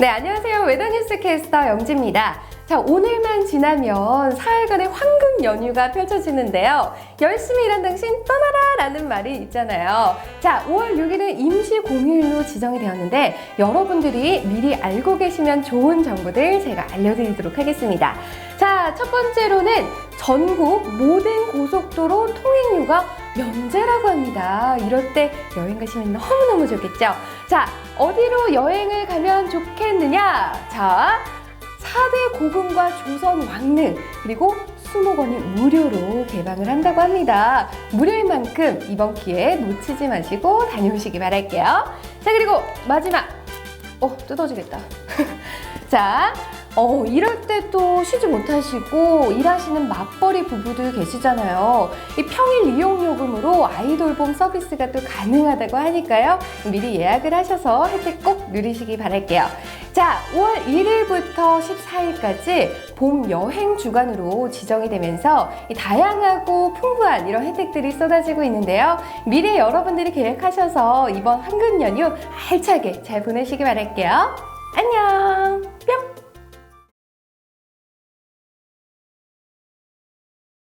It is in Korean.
네, 안녕하세요. 외다뉴스 캐스터 영지입니다. 자, 오늘만 지나면 사흘간의 황금 연휴가 펼쳐지는데요. 열심히 일한 당신 떠나라! 라는 말이 있잖아요. 자, 5월 6일은 임시 공휴일로 지정이 되었는데 여러분들이 미리 알고 계시면 좋은 정보들 제가 알려드리도록 하겠습니다. 자, 첫 번째로는 전국 모든 고속도로 통행료가 면제라고 합니다. 이럴 때 여행 가시면 너무너무 좋겠죠? 자, 어디로 여행을 가면 좋겠느냐? 자, 4대 고궁과 조선 왕릉, 그리고 수목원이 무료로 개방을 한다고 합니다. 무료인 만큼 이번 기회에 놓치지 마시고 다녀오시기 바랄게요. 자, 그리고 마지막. 어, 뜯어지겠다. 자, 어, 이럴 때또 쉬지 못하시고 일하시는 맞벌이 부부들 계시잖아요. 이 평일 이용 요금으로 아이돌봄 서비스가 또 가능하다고 하니까요. 미리 예약을 하셔서 혜택 꼭 누리시기 바랄게요. 자, 5월 1일부터 14일까지 봄 여행 주간으로 지정이 되면서 이 다양하고 풍부한 이런 혜택들이 쏟아지고 있는데요. 미리 여러분들이 계획하셔서 이번 황금 연휴 알차게 잘 보내시기 바랄게요. 안녕!